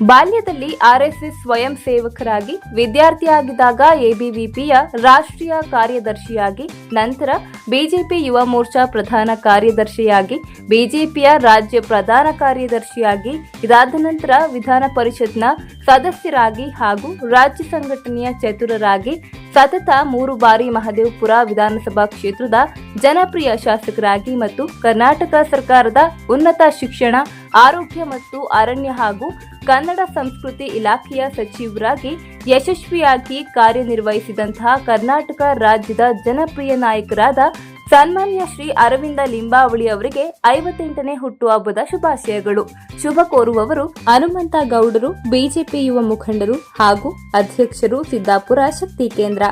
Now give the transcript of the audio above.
ಬಾಲ್ಯದಲ್ಲಿ ಆರ್ಎಸ್ಎಸ್ ಸ್ವಯಂ ಸೇವಕರಾಗಿ ವಿದ್ಯಾರ್ಥಿಯಾಗಿದ್ದಾಗ ಎಬಿವಿಪಿಯ ರಾಷ್ಟ್ರೀಯ ಕಾರ್ಯದರ್ಶಿಯಾಗಿ, ನಂತರ ಬಿಜೆಪಿ ಯುವ ಮೋರ್ಚಾ ಪ್ರಧಾನ ಕಾರ್ಯದರ್ಶಿಯಾಗಿ, ಬಿಜೆಪಿಯ ರಾಜ್ಯ ಪ್ರಧಾನ ಕಾರ್ಯದರ್ಶಿಯಾಗಿ, ಇದಾದ ನಂತರ ವಿಧಾನ ಪರಿಷತ್ನ ಸದಸ್ಯರಾಗಿ ಹಾಗೂ ರಾಜ್ಯ ಸಂಘಟನೆಯ ಚತುರರಾಗಿ ಸತತ ಮೂರು ಬಾರಿ ಮಹದೇವಪುರ ವಿಧಾನಸಭಾ ಕ್ಷೇತ್ರದ ಜನಪ್ರಿಯ ಶಾಸಕರಾಗಿ ಮತ್ತು ಕರ್ನಾಟಕ ಸರ್ಕಾರದ ಉನ್ನತ ಶಿಕ್ಷಣ ಆರೋಗ್ಯ ಮತ್ತು ಅರಣ್ಯ ಹಾಗೂ ಕನ್ನಡ ಸಂಸ್ಕೃತಿ ಇಲಾಖೆಯ ಸಚಿವರಾಗಿ ಯಶಸ್ವಿಯಾಗಿ ಕಾರ್ಯನಿರ್ವಹಿಸಿದಂತಹ ಕರ್ನಾಟಕ ರಾಜ್ಯದ ಜನಪ್ರಿಯ ನಾಯಕರಾದ ಸನ್ಮಾನ್ಯ ಶ್ರೀ ಅರವಿಂದ ಲಿಂಬಾವಳಿ ಅವರಿಗೆ ಐವತ್ತೆಂಟನೇ ಹುಟ್ಟುಹಬ್ಬದ ಶುಭಾಶಯಗಳು. ಶುಭ ಕೋರುವವರು ಹನುಮಂತ ಗೌಡರು, ಬಿಜೆಪಿ ಯುವ ಮುಖಂಡರು ಹಾಗೂ ಅಧ್ಯಕ್ಷರು ಸಿದ್ದಾಪುರ ಶಕ್ತಿ ಕೇಂದ್ರ.